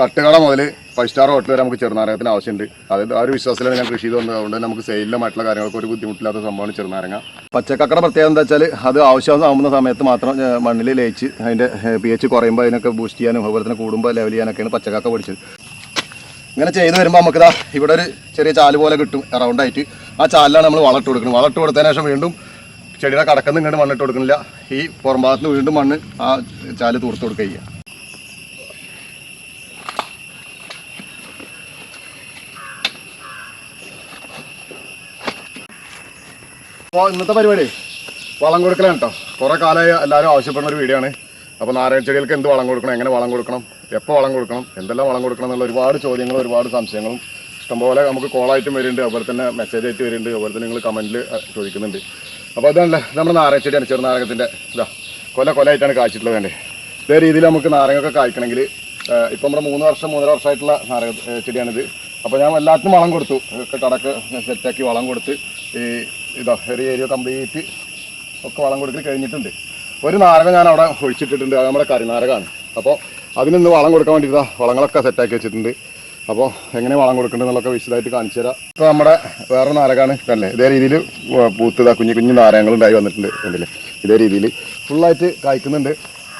തട്ടുകട മുതൽ five star hotel വരെ നമുക്ക് ചെറുനാരകത്തിന് ആവശ്യമുണ്ട്. അത് ആ ഒരു വിശ്വാസത്തിലാണ് ഞാൻ കൃഷി ചെയ്ത് വന്നത് അതുകൊണ്ട് നമുക്ക് സെയിലുമായിട്ടുള്ള കാര്യങ്ങൾക്ക് ഒരു ബുദ്ധിമുട്ടില്ലാത്ത സംഭവമാണ് ചെറുനാരങ്ങ. പച്ചക്കക്കട പ്രത്യേകത എന്താ വെച്ചാൽ അത് ആവശ്യമാകുന്ന സമയത്ത് മാത്രം മണ്ണിൽ ലയിച്ച് അതിന്റെ പി എച്ച് കുറയുമ്പോൾ അതിനൊക്കെ ബൂസ്റ്റ് ചെയ്യാനും അതുപോലെ തന്നെ കൂടുമ്പോൾ ലെവൽ ചെയ്യാനൊക്കെയാണ് പച്ചക്കക്ക പഠിച്ചത് ഇങ്ങനെ ചെയ്ത് വരുമ്പോൾ നമുക്ക് ഇതാ ഇവിടെ ഒരു ചെറിയ ചാൽ പോലെ കിട്ടും അറൗണ്ടായിട്ട് ആ ചാലിലാണ് നമ്മൾ വളമിട്ട് കൊടുക്കുന്നത്. വളമിട്ട് കൊടുത്തതിന് ശേഷം വീണ്ടും ചെടിയുടെ കടക്കുന്ന ഇങ്ങോട്ട് മണ്ണിട്ട് കൊടുക്കുന്നില്ല. ഈ പുറംഭാഗത്ത് വീണ്ടും മണ്ണ് ആ ചാൽ തൂർത്ത് കൊടുക്കുക ചെയ്യുക അപ്പോൾ ഇന്നത്തെ പരിപാടി? വളം കൊടുക്കലാണ് കേട്ടോ കുറേ കാലമായി എല്ലാവരും ആവശ്യപ്പെടുന്ന ഒരു വീഡിയോ ആണ്. അപ്പോൾ നാരായണ ചെടികൾക്ക് എന്ത് വളം കൊടുക്കണം? എങ്ങനെ വളം കൊടുക്കണം? എപ്പോൾ വളം കൊടുക്കണം? എന്തെല്ലാം വളം കൊടുക്കണം എന്നുള്ള ഒരുപാട് ചോദ്യങ്ങളും ഒരുപാട് സംശയങ്ങളും ഇഷ്ടംപോലെ നമുക്ക് കോളായിട്ടും വരുന്നുണ്ട്. അതുപോലെ തന്നെ മെസ്സേജ് ആയിട്ട് വരുന്നുണ്ട്. അതുപോലെ തന്നെ നിങ്ങൾ കമന്റിൽ ചോദിക്കുന്നുണ്ട്. അപ്പോൾ അതാണല്ലേ നമ്മുടെ നാരായണ ചെടിയാണ് ചെറുനാരകത്തിന്റെ ഇതാ. കൊല കൊലയായിട്ടാണ് കാഴ്ചയിട്ടുള്ളത് വേണ്ടത് ഇതേ രീതിയിൽ നമുക്ക് നാരങ്ങയൊക്കെ കായ്ക്കണമെങ്കിൽ ഇപ്പം നമ്മുടെ മൂന്ന് വർഷം മൂന്നര വർഷമായിട്ടുള്ള നാരക ചെടിയാണിത്. അപ്പോൾ ഞാൻ എല്ലാത്തിനും വളം കൊടുത്തു. കടക്ക് സെറ്റാക്കി വളം കൊടുത്ത് ഈ ഇതാ ഒരു ഏരിയ കംപ്ലീറ്റ് ഒക്കെ വളം കൊടുക്കൽ കഴിഞ്ഞിട്ടുണ്ട്. ഒരു നാരകം ഞാൻ അവിടെ ഒഴിച്ചിട്ടിട്ടുണ്ട്. അത് നമ്മുടെ കരിനാരകമാണ് അപ്പോൾ അതിനൊന്ന് വളം കൊടുക്കാൻ വേണ്ടിയിട്ട് വളങ്ങളൊക്കെ സെറ്റാക്കി വെച്ചിട്ടുണ്ട്. അപ്പോൾ എങ്ങനെ വളം കൊടുക്കണ്ടെന്നുള്ളൊക്കെ വിശദമായിട്ട് കാണിച്ചു തരാം. ഇപ്പോൾ നമ്മുടെ വേറെ നാരകമാണ് അല്ലേ ഇതേ രീതിയിൽ പൂത്ത് കുഞ്ഞു കുഞ്ഞു നാരകങ്ങളുണ്ടായി വന്നിട്ടുണ്ട്. കണ്ടില്ലേ? ഇതേ രീതിയിൽ ഫുള്ളായിട്ട് കായ്ക്കുന്നുണ്ട്.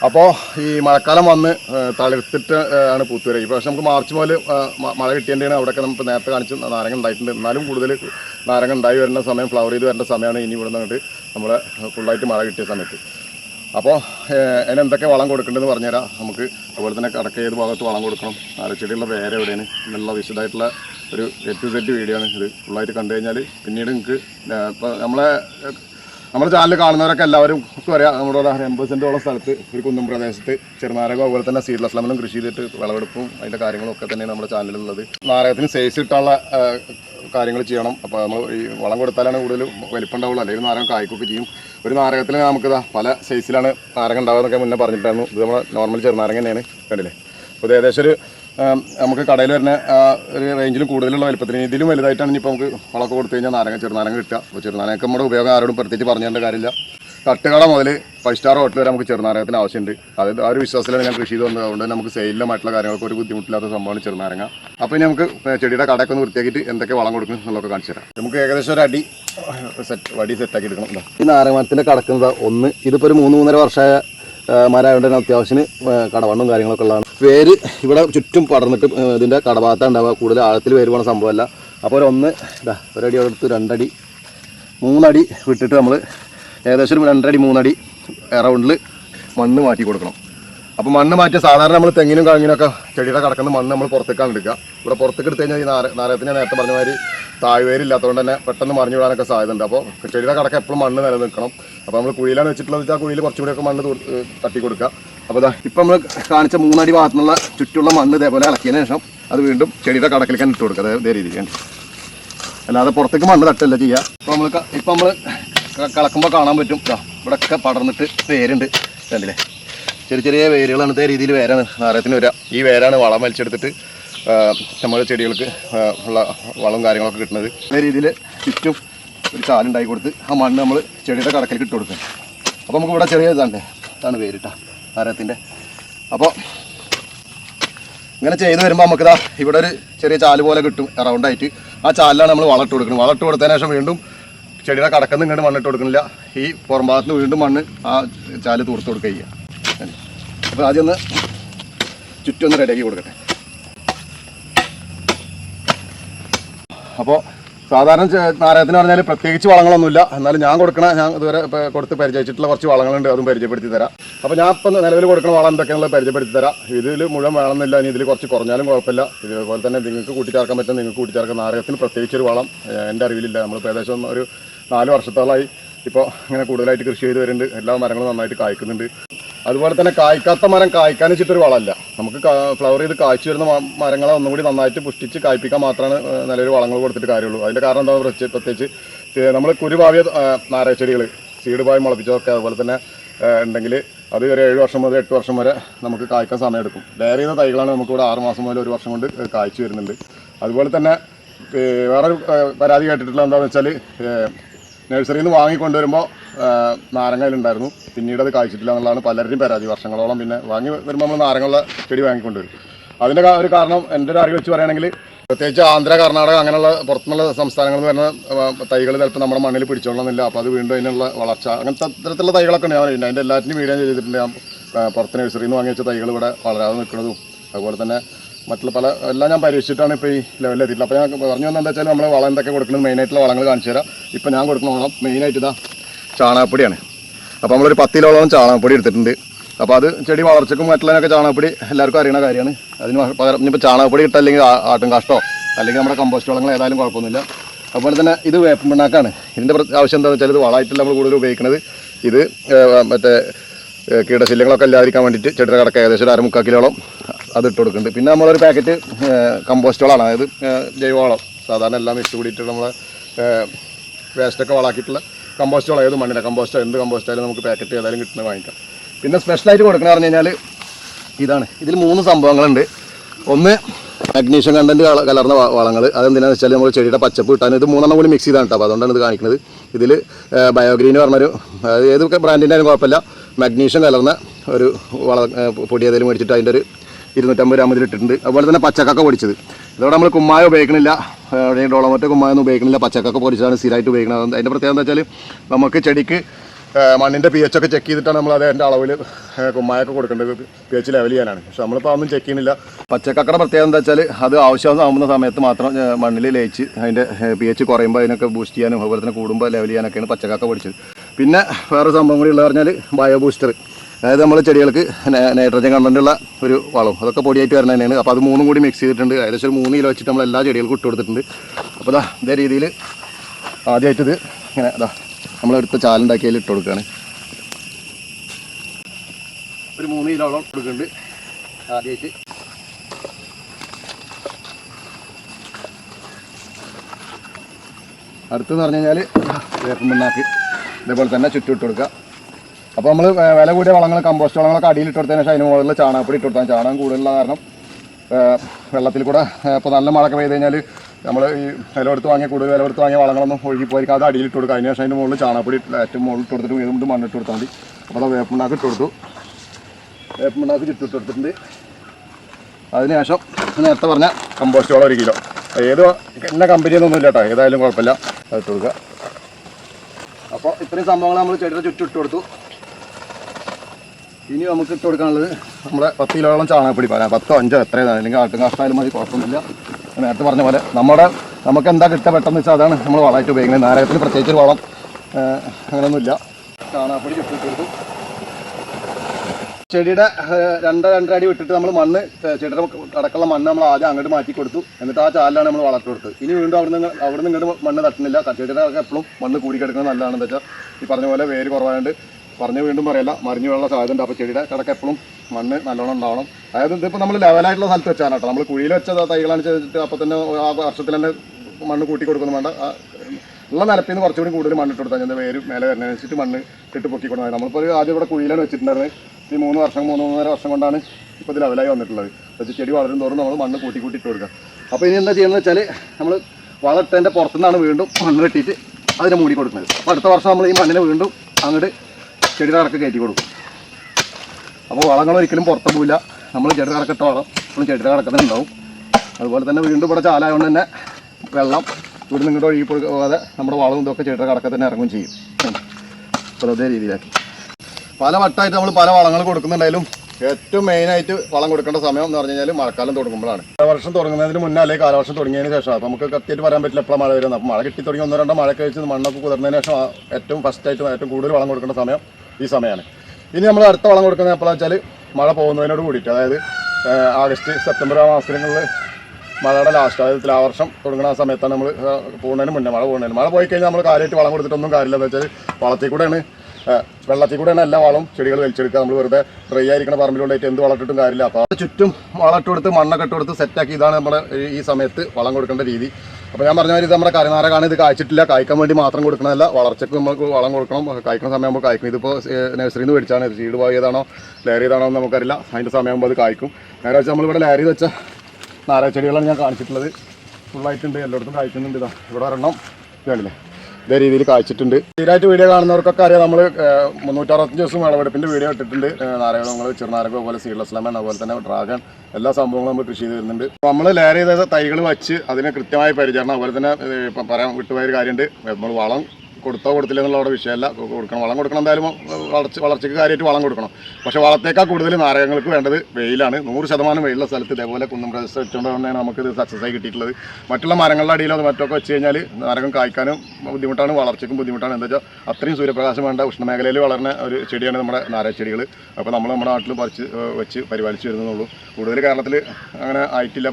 അപ്പോൾ ഈ മഴക്കാലം വന്ന് തളിർത്തിട്ട് ആണ് പൂത്ത് വരിക ഇപ്പോൾ പക്ഷേ നമുക്ക് മാർച്ച് മുതൽ മഴ കിട്ടിയതിന്റെയാണ് അവിടെയൊക്കെ നമുക്ക് നേരത്തെ കാണിച്ച് നാരങ്ങ ഉണ്ടായിട്ടുണ്ട്. എന്നാലും കൂടുതൽ നാരങ്ങ ഉണ്ടായി വരുന്ന സമയം ഫ്ലവർ ചെയ്ത് വരേണ്ട സമയമാണ് ഇനി ഇവിടെ നിന്നിട്ട് നമ്മളെ ഫുള്ളായിട്ട് മഴ കിട്ടിയ സമയത്ത്. അപ്പോൾ അതിന് എന്തൊക്കെ വളം കൊടുക്കേണ്ടതെന്ന് പറഞ്ഞുതരാം. നമുക്ക് അതുപോലെ തന്നെ കടക്ക ഏത് ഭാഗത്ത് വളം കൊടുക്കണം അരച്ചെടിയുള്ള വേറെ എവിടെയാണ് എന്നുള്ള വിശദമായിട്ടുള്ള ഒരു എ ടു സെറ്റ് വീഡിയോ ആണ് ഇത്. ഫുള്ളായിട്ട് കണ്ടു കഴിഞ്ഞാൽ പിന്നീട് നിങ്ങൾക്ക് ഇപ്പോൾ നമ്മളെ നമ്മുടെ ചാനൽ കാണുന്നവരൊക്കെ എല്ലാവരും പറയാം നമ്മുടെ ഒരു എൺപത് സെന്റോളം സ്ഥലത്ത് ഒരു കുന്നും പ്രദേശത്ത് ചെറുനാരകം അതുപോലെ തന്നെ സീഡ്ലെസ് ലെമനും കൃഷി ചെയ്തിട്ട് വിളവെടുപ്പും അതിന്റെ കാര്യങ്ങളും ഒക്കെ തന്നെയാണ് നമ്മുടെ ചാനലിലുള്ളത് നാരകത്തിന് സൈസ് ഇട്ടുള്ള കാര്യങ്ങൾ ചെയ്യണം. അപ്പോൾ നമ്മൾ ഈ വളം കൊടുത്താലാണ് കൂടുതൽ വലിപ്പം ഉണ്ടാവുള്ളൂ അല്ലെങ്കിൽ നാരകം കായ്ക്കൊക്കെ ചെയ്യും. ഒരു നാരകത്തിൽ നമുക്കിതാ പല സൈസിലാണ് നാരകം ഉണ്ടാവുക എന്നൊക്കെ മുന്നേ പറഞ്ഞിട്ടായിരുന്നു ഇത് നമ്മൾ നോർമൽ ചെറുനാരങ്ങ തന്നെയാണ്. കണ്ടില്ലേ? അപ്പോൾ ഏകദേശം ഒരു നമുക്ക് കടയിൽ വരുന്ന ഒരു റേഞ്ചിലും കൂടുതലുള്ള വലുപ്പത്തിന് ഇതിലും വലുതായിട്ടാണ് ഇനിയിപ്പോൾ നമുക്ക് വളമൊക്കെ കൊടുത്തു കഴിഞ്ഞാൽ നാരങ്ങ ചെറുനാരങ്ങ കിട്ടുക. അപ്പോൾ ചെറുനാരങ്ങ നമ്മുടെ ഉപയോഗം ആരോടും പ്രത്യേകിച്ച് പറഞ്ഞേണ്ട കാര്യമില്ല. തട്ടുകട മുതൽ ഫൈവ് സ്റ്റാർ ഹോട്ടൽ വരെ നമുക്ക് ചെറുനാരകത്തിന് ആവശ്യമുണ്ട്. അത് ആ ഒരു വിശ്വാസത്തിലാണ് ഞാൻ കൃഷി ചെയ്ത് വന്നത്. അതുകൊണ്ട് നമുക്ക് സെയിലുമായിട്ടുള്ള കാര്യങ്ങൾക്ക് ഒരു ബുദ്ധിമുട്ടില്ലാത്ത സംഭവമാണ് ചെറുനാരങ്ങ. അപ്പോൾ ഇനി നമുക്ക് ചെടിയുടെ കടയൊക്കെ ഒന്ന് വൃത്തിയാക്കിയിട്ട് എന്തൊക്കെ വളം കൊടുക്കും എന്നുള്ളതൊക്കെ കാണിച്ചു തരാം. നമുക്ക് ഏകദേശം ഒരു അടി സെറ്റ് വടി സെറ്റാക്കി എടുക്കണം. ഈ നാരങ്ങമരത്തിന്റെ കടക്കുന്നത് ഒന്ന് ഇതിപ്പോൾ ഒരു മൂന്ന് മൂന്നര വർഷമായ മരമായതുകൊണ്ട് തന്നെ അത്യാവശ്യത്തിന് കടവണ്ണും കാര്യങ്ങളൊക്കെ ഉള്ളതാണ്. വേര് ഇവിടെ ചുറ്റും പടർന്നിട്ട് ഇതിന്റെ കടഭാഗത്താണ് ഉണ്ടാവുക. കൂടുതൽ ആഴത്തിൽ വേര് പോണ സംഭവമല്ല. അപ്പോൾ ഒന്ന് ഇതാ ഒരടി എടുത്ത് രണ്ടടി മൂന്നടി വിട്ടിട്ട് നമ്മൾ ഏകദേശം ഒരു രണ്ടടി മൂന്നടി റൗണ്ടിൽ മണ്ണ് മാറ്റി കൊടുക്കണം. അപ്പോൾ മണ്ണ് മാറ്റി സാധാരണ നമ്മൾ തെങ്ങിനും കഴുങ്ങിനൊക്കെ ചെടിയുടെ കിടക്കുന്ന മണ്ണ് നമ്മൾ പുറത്തേക്കാണ് എടുക്കുക. ഇവിടെ പുറത്തേക്ക് എടുത്തു കഴിഞ്ഞാൽ ഈ നാര നാരകത്തിന് നേരത്തെ പറഞ്ഞ മാതിരി താഴ്വേരില്ലാത്തതുകൊണ്ട് തന്നെ പെട്ടെന്ന് മറിഞ്ഞു വിടാനൊക്കെ സാധ്യത ഉണ്ട് അപ്പോൾ ചെടിയുടെ കടക്ക എപ്പോഴും മണ്ണ് നിലനിൽക്കണം. അപ്പോൾ നമ്മൾ കുഴിയിലാണ് വെച്ചിട്ടുള്ളത് വെച്ചാൽ കുഴിയിൽ കുറച്ചുകൂടിയൊക്കെ മണ്ണ് തട്ടി കൊടുക്കുക. അപ്പോൾ ഇതാ ഇപ്പം നമ്മൾ കാണിച്ച മൂന്നടി ഭാഗത്തുനിന്നുള്ള ചുറ്റുള്ള മണ്ണ് ഇതേപോലെ ഇളക്കിയതിന് ശേഷം അത് വീണ്ടും ചെടിയുടെ കടക്കിലേക്ക് ഇട്ട് കൊടുക്കുക. അതായത് ഇതേ രീതിയിൽ അല്ലാതെ പുറത്തേക്ക് മണ്ണ് തട്ടല്ല ചെയ്യുക അപ്പോൾ നമ്മൾ ഇപ്പം നമ്മൾ കളക്കുമ്പോൾ കാണാൻ പറ്റും. ദാ ഇവിടെയൊക്കെ പടർന്നിട്ട് വേരുണ്ട്. കണ്ടില്ലേ? ചെറിയ ചെറിയ വേരുകളാണ് ഇതേ രീതിയിൽ വേരാണ്. നാരത്തിന് വരിക ഈ വേരാണ് വളം വലിച്ചെടുത്തിട്ട് നമ്മൾ ചെടികൾക്ക് ഉള്ള വളവും കാര്യങ്ങളൊക്കെ കിട്ടുന്നത്. ഇതേ രീതിയിൽ ചുറ്റും ഒരു ചാലുണ്ടാക്കി കൊടുത്ത് ആ മണ്ണ് നമ്മൾ ചെടിയുടെ കടക്കിലേക്ക് ഇട്ട് കൊടുക്കുക. അപ്പോൾ നമുക്ക് ഇവിടെ ചെറിയ ഇതാണ് ഇതാണ് വേരിട്ട നാരകത്തിന്റെ അപ്പോൾ ഇങ്ങനെ ചെയ്ത് വരുമ്പോൾ നമുക്കിതാ ഇവിടെ ഒരു ചെറിയ ചാൽ പോലെ കിട്ടും എറൗണ്ടായിട്ട് ആ ചാലിലാണ് നമ്മൾ വളട്ട് കൊടുക്കുന്നത്. വളട്ട് കൊടുത്തതിന് ശേഷം വീണ്ടും ചെടിയുടെ കടക്കുന്ന ഇങ്ങോട്ട് മണ്ണിട്ട് കൊടുക്കുന്നില്ല ഈ പുറം ഭാഗത്ത് വീണ്ടും മണ്ണ് ആ ചാൽ തൂർത്ത് കൊടുക്കുക ചെയ്യുക അപ്പോൾ ആദ്യം ഒന്ന് ചുറ്റും ഒന്ന് റെഡിയാക്കി കൊടുക്കട്ടെ. അപ്പോൾ സാധാരണ നാരകത്തിന് പറഞ്ഞാൽ പ്രത്യേകിച്ച് വളങ്ങളൊന്നുമില്ല. എന്നാലും ഞാൻ കൊടുക്കണ ഞാൻ ഇതുവരെ കൊടുത്ത് പരിചയിച്ചിട്ടുള്ള കുറച്ച് വളങ്ങളുണ്ട് അതും പരിചയപ്പെടുത്തി തരാം. അപ്പോൾ ഞാൻ ഇപ്പം നിലവിൽ കൊടുക്കുന്ന വളം എന്തൊക്കെയാണെന്നുള്ളത് പരിചയപ്പെടുത്തി തരാം. ഇതിൽ മുഴുവൻ വേണമെന്നില്ല ഇനി ഇതിൽ കുറച്ച് കുറഞ്ഞാലും കുഴപ്പമില്ല. ഇതുപോലെ തന്നെ നിങ്ങൾക്ക് കൂട്ടിച്ചേർക്കാൻ പറ്റും നിങ്ങൾക്ക് കൂട്ടിച്ചേർക്കാം നാരകത്തിന് പ്രത്യേകിച്ച് ഒരു വളം എന്റെ അറിവിലില്ല. നമ്മളിപ്പോൾ ഏകദേശം ഒരു നാല് വർഷത്തോളമായി ഇപ്പോൾ ഇങ്ങനെ കൂടുതലായിട്ട് കൃഷി ചെയ്ത് വരുന്നുണ്ട്. എല്ലാ മരങ്ങളും നന്നായിട്ട് കായ്ക്കുന്നുണ്ട്. അതുപോലെ തന്നെ കായ്ക്കാത്ത മരം കായ്ക്കാൻ വെച്ചിട്ടൊരു വളമല്ല. നമുക്ക് ഫ്ലവർ ചെയ്ത് കായ്ച്ചു വരുന്ന മരങ്ങളെ ഒന്നുകൂടി നന്നായിട്ട് പുഷ്ടിച്ച് കായ്പ്പിക്കാൻ മാത്രമാണ് നല്ലൊരു വളങ്ങൾ കൊടുത്തിട്ട് കാര്യമുള്ളൂ. അതിന്റെ കാരണം എന്താ പ്രത്യേകിച്ച് പ്രത്യേകിച്ച് നമ്മൾ കുരുഭാവിയ നാരകച്ചെടികൾ സീഡ് ഭാവി മുളപ്പിച്ചതൊക്കെ അതുപോലെ തന്നെ ഉണ്ടെങ്കിൽ അത് ഒരു ഏഴ് വർഷം മുതൽ എട്ട് വർഷം വരെ നമുക്ക് കായ്ക്കാൻ സമയമെടുക്കും. വേറെ ചെയ്യുന്ന തൈകളാണ് നമുക്കിവിടെ ആറ് മാസം മുതൽ ഒരു വർഷം കൊണ്ട് കായ്ച്ചു വരുന്നുണ്ട്. അതുപോലെ തന്നെ വേറെ പരാതി കേട്ടിട്ടുള്ള എന്താണെന്ന് വെച്ചാൽ നഴ്സറിയിൽ നിന്ന് വാങ്ങിക്കൊണ്ടുവരുമ്പോൾ നാരങ്ങയിലുണ്ടായിരുന്നു. പിന്നീട് അത് കായ്ച്ചിട്ടില്ല എന്നുള്ളതാണ് പലരുടെയും പരാതി. വർഷങ്ങളോളം പിന്നെ വാങ്ങി വരുമ്പോൾ നമ്മൾ നാരങ്ങളുള്ള ചെടി വാങ്ങിക്കൊണ്ടുവരും. അതിന്റെ ഒരു കാരണം എന്റെ ഒരു അറിവ് വെച്ച് പറയുകയാണെങ്കിൽ പ്രത്യേകിച്ച് ആന്ധ്ര കർണാടക അങ്ങനെയുള്ള പുറത്തുനിന്നുള്ള സംസ്ഥാനങ്ങളിൽ നിന്ന് വരുന്ന തൈകൾ ചിലപ്പോൾ നമ്മുടെ മണ്ണിൽ പിടിച്ചോളണമെന്നില്ല. അപ്പോൾ അത് വീണ്ടും അതിനുള്ള വളർച്ച അങ്ങനത്തെ തരത്തിലുള്ള തൈകളൊക്കെ ഞാൻ പറയുന്നത് അതിന്റെ എല്ലാറ്റിനും വീഡിയോ ചെയ്തിട്ടുണ്ട്. ഞാൻ പുറത്ത് നഴ്സറിയിൽ നിന്ന് വാങ്ങി വെച്ച തൈകൾ ഇവിടെ വളരാതെ നിൽക്കുന്നതും അതുപോലെ തന്നെ മറ്റുള്ള പല എല്ലാം ഞാൻ പരീക്ഷിച്ചിട്ടാണ് ഇപ്പോൾ ഈ ലെവലിൽ എത്തിയിട്ടുള്ളത്. അപ്പോൾ ഞാൻ പറഞ്ഞു വന്നത് എന്താ വെച്ചാൽ നമ്മൾ വളം എന്തൊക്കെ കൊടുക്കുന്നത് മെയിനായിട്ടുള്ള വളങ്ങൾ കാണിച്ചു തരാം. ഇപ്പോൾ ഞാൻ കൊടുക്കുന്ന വളം മെയിനായിട്ട് ഇതാ ചാണകപ്പൊടിയാണ്. അപ്പോൾ നമ്മളൊരു പത്തിലോളം ചാണകപ്പൊടി എടുത്തിട്ടുണ്ട്. അപ്പോൾ അത് ചെടി വളർച്ചക്കും മറ്റുള്ളതിനൊക്കെ ചാണകപ്പൊടി എല്ലാവർക്കും അറിയുന്ന കാര്യമാണ്. അതിന് പകരം ഇനിയിപ്പോൾ ചാണകപ്പൊടി ഇട്ടല്ലെങ്കിൽ ആട്ടും കാഷ്ടോ അല്ലെങ്കിൽ നമ്മുടെ കമ്പോസ്റ്റ് വളങ്ങൾ ഏതായാലും കുഴപ്പമൊന്നുമില്ല. അതുപോലെ തന്നെ ഇത് വേപ്പൻ പിണ്ണാക്കാണ്. ഇതിന്റെ ആവശ്യം എന്താണെന്ന് വെച്ചാൽ ഇത് വളമായിട്ടല്ല നമ്മൾ കൂടുതൽ ഉപയോഗിക്കുന്നത്. ഇത് മറ്റേ കീടശല്യങ്ങളൊക്കെ ഇല്ലാതിരിക്കാൻ വേണ്ടിയിട്ട് ചെടിയുടെ കടക്ക് ഏകദേശം ഒരു അരമുക്കാൽ കിലോളം അത് ഇട്ട് കൊടുക്കുന്നുണ്ട്. പിന്നെ നമ്മളൊരു പാക്കറ്റ് കമ്പോസ്റ്റ് വളമാണ് അതായത് ജൈവവളം. സാധാരണ എല്ലാം മിക്സ് കൂടിയിട്ട് നമ്മൾ വേസ്റ്റൊക്കെ വളാക്കിയിട്ടുള്ള കമ്പോസ്റ്റ് വളം ഏത് മണ്ണിന്റെ കമ്പോസ്റ്റോ എന്ത് കമ്പോസ്റ്റ് ആയാലും നമുക്ക് പാക്കറ്റ് ഏതായാലും കിട്ടുന്നത് വാങ്ങിക്കാം. പിന്നെ സ്പെഷ്യലായിട്ട് കൊടുക്കണമെന്ന് പറഞ്ഞു കഴിഞ്ഞാൽ ഇതാണ്. ഇതിൽ മൂന്ന് സംഭവങ്ങളുണ്ട്. ഒന്ന് മഗ്നീഷ്യം കണ്ടന്റ് കലർന്ന വളങ്ങൾ അതെന്തിനാണെന്ന് വെച്ചാൽ നമ്മൾ ചെടിയുടെ പച്ചപ്പ് കിട്ടാൻ ഇത് മൂന്നെണ്ണം കൂടി മിക്സ് ചെയ്താണ് കേട്ടോ അതുകൊണ്ടാണ് ഇത് കാണിക്കുന്നത്. ഇതിൽ ബയോഗ്രീൻ പറഞ്ഞൊരു അതായത് ഏത് ബ്രാൻഡിന്റെ ആയാലും കുഴപ്പമില്ല. മഗ്നീഷ്യം കലർന്ന ഒരു വള പൊടി ഏതെങ്കിലും മേടിച്ചിട്ട് അതിന്റെ ഒരു ഇരുന്നൂറ്റമ്പത് ഗ്രാം ഇതിൽ ഇട്ടിട്ടുണ്ട് അതുപോലെ തന്നെ പച്ചക്കൊക്കെ പൊടിച്ചത്. ഇതോടെ നമ്മൾ കുമ്മായ ഉപയോഗിക്കണില്ല. ഡോളമറ്റോ കുമ്മായൊന്നും ഉപയോഗിക്കണില്ല. പച്ചക്കൊക്കെ പൊടിച്ചതാണ് സ്ഥിരമായിട്ട് ഉപയോഗിക്കുന്നത് അത് അതിന്റെ പ്രത്യേകത എന്താ വെച്ചാൽ നമുക്ക് ചെടിക്ക് മണ്ണിന്റെ പി എച്ച് ഒക്കെ ചെക്ക് ചെയ്തിട്ടാണ് നമ്മൾ അതിന്റെ അളവിൽ കുമ്മായൊക്കെ കൊടുക്കേണ്ടത്. പി എച്ച് ലെവൽ ചെയ്യാനാണ്. പക്ഷെ നമ്മളിപ്പോൾ അതൊന്നും ചെക്ക് ചെയ്യുന്നില്ല. പച്ചക്കക്കട പ്രത്യേകത എന്താ വെച്ചാൽ അത് ആവശ്യമാകുന്ന സമയത്ത് മാത്രം മണ്ണിൽ ലയിച്ച് അതിന്റെ പി എച്ച് കുറയുമ്പോൾ അതിനൊക്കെ ബൂസ്റ്റ് ചെയ്യാനും അതുപോലെ തന്നെ കൂടുമ്പോൾ ലെവൽ ചെയ്യാനൊക്കെയാണ് പച്ചക്കക്ക പൊടിച്ചത്. പിന്നെ വേറെ സംഭവം കൂടി ഉള്ളത് പറഞ്ഞാൽ ബയോ ബൂസ്റ്റർ അതായത് നമ്മൾ ചെടികൾക്ക് നൈട്രജൻ കണ്ടന്റുള്ള ഒരു വളം അതൊക്കെ പൊടിയായിട്ട് വരുന്നത് തന്നെയാണ്. അപ്പോൾ അത് മൂന്നും കൂടി മിക്സ് ചെയ്തിട്ടുണ്ട്. ഏകദേശം ഒരു മൂന്ന് കിലോ വെച്ചിട്ട് നമ്മൾ എല്ലാ ചെടികൾക്കും ഇട്ട് കൊടുത്തിട്ടുണ്ട്. അപ്പോൾ ഇതാ ഇതേ രീതിയിൽ ആദ്യമായിട്ടിത് ഇങ്ങനെ ഇതാ നമ്മളെടുത്ത ചാലുണ്ടാക്കിയതിൽ ഇട്ട് കൊടുക്കുകയാണ്. ഒരു മൂന്ന് കിലോളം കൊടുക്കുന്നുണ്ട് ആദ്യമായിട്ട് അടുത്തെന്ന് പറഞ്ഞു കഴിഞ്ഞാൽ വേപ്പം പിണ്ണാക്ക്. ഇതേപോലെ തന്നെ ചുറ്റും ഇട്ട് കൊടുക്കുക. അപ്പോൾ നമ്മൾ വില കൂടിയ വളങ്ങൾ കമ്പോസ്റ്റ് വളങ്ങളൊക്കെ അടിയിൽ ഇട്ട് കൊടുത്തതിന് ശേഷം അതിന് മുകളിൽ ചാണകപ്പൊടി ഇട്ട് കൊടുത്താൽ ചാണകം കൂടുതലുള്ള കാരണം വെള്ളത്തിൽ കൂടെ ഇപ്പോൾ നല്ല മഴയൊക്കെ പെയ്ത് കഴിഞ്ഞാൽ നമ്മൾ ഈ വില കൊടുത്ത് വാങ്ങിയ കൂടുതൽ വില കൊടുത്ത് വാങ്ങിയ വളങ്ങളൊന്നും ഒഴുകി പോയിരിക്കും അത് അടിയിൽ ഇട്ട് കൊടുക്കുക അതിന് ശേഷം അതിന്റെ മുകളിൽ ചാണകപ്പൊടി ഏറ്റവും മുകളിൽ ഇട്ട് കൊടുത്തിട്ട് വീണ്ടും മണ്ണിട്ട് കൊടുത്താൽ മതി. അപ്പോൾ അത് വേപ്പുണ്ടാക്കി ഇട്ട് കൊടുത്തു. വേപ്പുണ്ടാക്കി ചുറ്റിട്ട് കൊടുത്തിട്ടുണ്ട്. അതിനുശേഷം നേരത്തെ പറഞ്ഞ കമ്പോസ്റ്റ് വളം ഒരു കിലോ. ഏത് എല്ലാ കമ്പനിയൊന്നും ഇല്ല കേട്ടോ. ഏതായാലും കുഴപ്പമില്ല. ഇട്ട് കൊടുക്കുക. അപ്പോൾ ഇത്രയും സംഭവങ്ങൾ നമ്മൾ ചെടിയുടെ ചുറ്റും ഇട്ട് കൊടുത്തു. ഇനി നമുക്ക് ഇട്ട് കൊടുക്കാനുള്ളത് നമ്മുടെ പത്ത് കിലോളം ചാണകപ്പൊടി. പറയാം പത്തോ അഞ്ചോ എത്രയോ അല്ലെങ്കിൽ ആട്ടും കാഷ്ടായാലും മതി കുഴപ്പമൊന്നുമില്ല. നേരത്തെ പറഞ്ഞ പോലെ നമ്മുടെ നമുക്ക് എന്താ കിട്ടുക പെട്ടെന്ന് വെച്ചാൽ അതാണ് നമ്മൾ വളമായിട്ട് ഉപയോഗിക്കുന്നത്. നാരകത്തിന് പ്രത്യേകിച്ച് വളം അങ്ങനെയൊന്നുമില്ല. ചാണകപ്പൊടി ചുറ്റിട്ട് കൊടുത്തു. ചെടിയുടെ രണ്ട് രണ്ടര അടി വിട്ടിട്ട് നമ്മൾ മണ്ണ് ചെടിയുടെ അടക്കമുള്ള മണ്ണ് നമ്മൾ ആദ്യം അങ്ങോട്ട് മാറ്റി കൊടുത്തു. എന്നിട്ട് ആ ചാലിലാണ് നമ്മൾ വളർത്തി കൊടുത്തത്. ഇനി വീണ്ടും അവിടെ നിന്ന് അവിടെ നിന്ന് ഇങ്ങോട്ട് മണ്ണ് തട്ടുന്നില്ല. ചെടിയുടെ എപ്പോഴും മണ്ണ് കൂടി നല്ലതാണെന്ന് വെച്ചാൽ ഈ പറഞ്ഞ പോലെ വേര് കുറവായതുകൊണ്ട് പറഞ്ഞ് വീണ്ടും പറയല്ല മറിഞ്ഞു വീഴാനുള്ള സാധ്യത ഉണ്ട് അപ്പോൾ ചെടിയുടെ കിടക്ക് എപ്പോഴും മണ്ണ് നല്ലോണം ഉണ്ടാവണം. അതായത് ഇതിപ്പോൾ നമ്മൾ ലെവലായിട്ടുള്ള സ്ഥലത്ത് വെച്ചാണ് കേട്ടോ. നമ്മൾ കുഴിയിൽ വെച്ച തൈകളാണ് ചെയ്തിട്ട് അപ്പോൾ തന്നെ ആ വർഷത്തിൽ തന്നെ മണ്ണ് കൂട്ടി കൊടുക്കുന്നു. വേണ്ട ഉള്ള നിലപ്പിൽ നിന്ന് കുറച്ചുകൂടി കൂടുതൽ മണ്ണ് ഇട്ട് കൊടുത്താൽ ഞാൻ വേര് മേലെ വരുന്നതിനനുസരിച്ച് മണ്ണ് ഇട്ട് പൊക്കി കൊടുക്കുന്നത് നമ്മളിപ്പോൾ ആദ്യം ഇവിടെ കുഴിയിലാണ് വെച്ചിട്ടുണ്ടായിരുന്നത്. ഈ മൂന്ന് വർഷം മൂന്ന് മൂന്നര വർഷം കൊണ്ടാണ് ഇപ്പോൾ ഇത് ലെവലായി വന്നിട്ടുള്ളത്. പക്ഷേ ചെടി വളരും തോറും നമ്മൾ മണ്ണ് കൂട്ടി കൂട്ടി ഇട്ട് കൊടുക്കുക. അപ്പോൾ ഇനി എന്താ ചെയ്യുന്നത് വെച്ചാൽ നമ്മൾ വളർത്തേന്റെ പുറത്തുനിന്നാണ് വീണ്ടും മണ്ണ് കെട്ടിയിട്ട് അതിനെ മൂടി കൊടുക്കുന്നത്. അപ്പോൾ അടുത്ത വർഷം നമ്മൾ ഈ മണ്ണിനെ വീണ്ടും അങ്ങോട്ട് ചെടിയുടെ നടക്ക് കയറ്റി കൊടുക്കും. അപ്പോൾ വളങ്ങൾ ഒരിക്കലും പുറത്ത് പോവില്ല നമ്മൾ ചെടി കടക്കിട്ട വളം ഇപ്പോഴും ചെടി നടക്കുന്നുണ്ടാവും. അതുപോലെ തന്നെ വീണ്ടും ഇവിടെ ചാലായതുകൊണ്ട് തന്നെ വെള്ളം ഇവിടെ നിങ്ങളുടെ ഒഴുകി പോകാതെ നമ്മുടെ വളവും ഇതൊക്കെ ചെടി കടക്കെ തന്നെ ഇറങ്ങും ചെയ്യും. അതേ രീതിയിലാക്കി. പല വട്ടമായിട്ട് നമ്മൾ പല വളങ്ങൾ കൊടുക്കുന്നുണ്ടായാലും ഏറ്റവും മെയിനായിട്ട് വളം കൊടുക്കേണ്ട സമയം എന്ന് പറഞ്ഞു കഴിഞ്ഞാൽ മഴക്കാലം തുടങ്ങുമ്പോഴാണ്. കാലവർഷം തുടങ്ങുന്നതിന് മുന്നേ അല്ലെങ്കിൽ കാലവർഷം തുടങ്ങിയതിന് ശേഷം അപ്പോൾ നമുക്ക് കത്തിയിട്ട് വരാൻ പറ്റില്ല എപ്പോഴാണ് മഴ വരുന്നത്. അപ്പോൾ മഴ കിട്ടി തുടങ്ങി ഒന്നോ രണ്ടോ മഴ കഴിച്ച് മണ്ണൊക്കെ കുതിർന്നതിന് ശേഷം ഏറ്റവും ഫസ്റ്റായിട്ട് ഏറ്റവും കൂടുതൽ വളം കൊടുക്കേണ്ട സമയം ഈ സമയമാണ് ഇനി നമ്മൾ അടുത്ത വളം കൊടുക്കുന്നത് എപ്പോഴാണെന്ന് വെച്ചാൽ മഴ പോകുന്നതിനോട് കൂടിയിട്ട്. അതായത് ആഗസ്റ്റ് സെപ്റ്റംബർ ആ മാസങ്ങളിൽ മഴയുടെ ലാസ്റ്റ് അതായത് തുലാവർഷം തുടങ്ങുന്ന ആ സമയത്താണ് നമ്മൾ പോകുന്നതിന് മുന്നേ മഴ പോകുന്നതിന്. മഴ പോയി കഴിഞ്ഞാൽ നമ്മൾ കാര്യമായിട്ട് വളം കൊടുത്തിട്ടൊന്നും കാര്യമില്ല. എന്ന് വെച്ചാൽ വളത്തിൽ കൂടെയാണ് ആ, വെള്ളത്തിൽ കൂടെയാണ് എല്ലാ വളവും ചെടികൾ വലിച്ചെടുക്കുക. നമ്മൾ വെറുതെ ഡ്രൈ ആയിരിക്കണ പറമ്പിലുണ്ടായിട്ട് എന്ത് വളർത്തിട്ടും കാര്യമില്ല. അപ്പോൾ ചുറ്റും വളമിട്ട് കൊടുത്ത് മണ്ണൊക്കെ ഇട്ട് കൊടുത്ത് സെറ്റാക്കി ഇതാണ് നമ്മൾ ഈ സമയത്ത് വളം കൊടുക്കേണ്ട രീതി. അപ്പോൾ ഞാൻ പറഞ്ഞ മാതിരി ഇത് നമ്മുടെ കരുനാരകാണ്. ഇത് കായ്ച്ചിട്ടില്ല. കായ്ക്കാൻ വേണ്ടി മാത്രം കൊടുക്കണമല്ല വളർച്ചയ്ക്ക് നമുക്ക് വളം കൊടുക്കണം. കായ്ക്കുന്ന സമയം ആകുമ്പോൾ കായ്ക്കും ഇതിപ്പോൾ നഴ്സറിയിൽ നിന്ന് മേടിച്ചാണ്. സീഡ് പോയതാണോ ലെയർ ചെയ്താണോ എന്ന് നമുക്കറിയില്ല. അതിന്റെ സമയമാകുമ്പോൾ അത് കായ്ക്കും. നേരെ വെച്ചാൽ നമ്മളിവിടെ ചെയ്ത് വെച്ച നാരക ചെടികളാണ് ഞാൻ കാണിച്ചിട്ടുള്ളത്. ഫുള്ളായിട്ടുണ്ട് എല്ലായിടത്തും കായ്ക്കുന്നുണ്ട് ഇതാ. ഇവിടെ ഒരെണ്ണം. ഇതാണില്ലേ ഇതേ രീതിയിൽ കാഴ്ചിട്ടുണ്ട്. സ്ഥിരമായിട്ട് വീഡിയോ കാണുന്നവർക്കൊക്കെ അറിയാം നമ്മൾ മുന്നൂറ്ററുപത്തഞ്ച് ദിവസം വിളവെടുപ്പിന്റെ വീഡിയോ ഇട്ടിട്ടുണ്ട്. നാരകങ്ങൾ ചെറുനാരക പോലെ സീഡ്ലെസ് ലെമൺ അതുപോലെ തന്നെ ഡ്രാഗൺ എല്ലാ സംഭവങ്ങളും നമ്മൾ കൃഷി ചെയ്ത് വരുന്നുണ്ട് നമ്മൾ ലെയർ ചെയ്ത തൈകൾ വച്ച് അതിന് കൃത്യമായ പരിചരണം അതുപോലെ തന്നെ പറയാൻ വിട്ടുപോയൊരു കാര്യമുണ്ട്. നമ്മൾ വളം കൊടുത്തോ കൊടുത്തില്ല എന്നുള്ള അവിടെ വിഷയമല്ല. കൊടുക്കണം. വളം കൊടുക്കണം എന്തായാലും വളർച്ച വളർച്ചയ്ക്ക് കാര്യമായിട്ട് വളം കൊടുക്കണം. പക്ഷേ വളത്തേക്കാൾ കൂടുതൽ നാരകങ്ങൾക്ക് വേണ്ടത് വെയിലാണ്. നൂറ് ശതമാനം വെയിലുള്ള സ്ഥലത്ത് ഇതേപോലെ കുന്നും പ്രദേശത്ത് വെച്ചുകൊണ്ട് തന്നെയാണ് നമുക്കിത് സക്സസ് ആയി കിട്ടിയിട്ടുള്ളത്. മറ്റുള്ള മരങ്ങളുടെ അടിയിലോ മറ്റൊക്കെ വെച്ച് കഴിഞ്ഞാൽ നാരകം കായ്ക്കാനും ബുദ്ധിമുട്ടാണ് വളർച്ചയ്ക്കും ബുദ്ധിമുട്ടാണ്. എന്താ വെച്ചാൽ അത്രയും സൂര്യപ്രകാശം വേണ്ട ഉഷ്ണമേഖലയിൽ വളരുന്ന ഒരു ചെടിയാണ് നമ്മുടെ നാരക ചെടികൾ അപ്പോൾ നമ്മൾ നമ്മുടെ നാട്ടിൽ പറിച്ച് വെച്ച് പരിപാലിച്ച് വരുന്നുള്ളൂ കൂടുതൽ കേരളത്തിൽ അങ്ങനെ ആയിട്ടില്ല.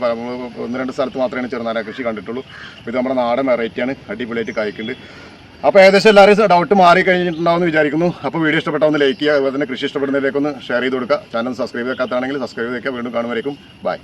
ഒന്ന് രണ്ട് സ്ഥലത്ത് മാത്രമേ ചെറുനാരക കൃഷി കണ്ടിട്ടുള്ളൂ. ഇത് നമ്മുടെ നാടൻ വെറൈറ്റിയാണ് അടിപൊളിയായിട്ട് കായ്ക്കുന്നുണ്ട്. അപ്പോൾ ഏകദേശം എല്ലാവരും ഡൗട്ട് മാറി കഴിഞ്ഞിട്ടുണ്ടാവുമെന്ന് വിചാരിക്കുന്നു. അപ്പോൾ വീഡിയോ ഇഷ്ടപ്പെട്ടാൽ ഒന്ന് ലൈക്ക് ചെയ്യുക അതുപോലെ തന്നെ കൃഷി ഇഷ്ടപ്പെടുന്നതിലേക്കൊന്ന് ഷെയർ ചെയ്ത് കൊടുക്കുക. ചാനൽ സബ്സ്ക്രൈബ് ചെയ്യാത്താണെങ്കിൽ സബ്സ്ക്രൈബ് ചെയ്തേക്കുക വീണ്ടും കാണുമായിരിക്കും ബൈ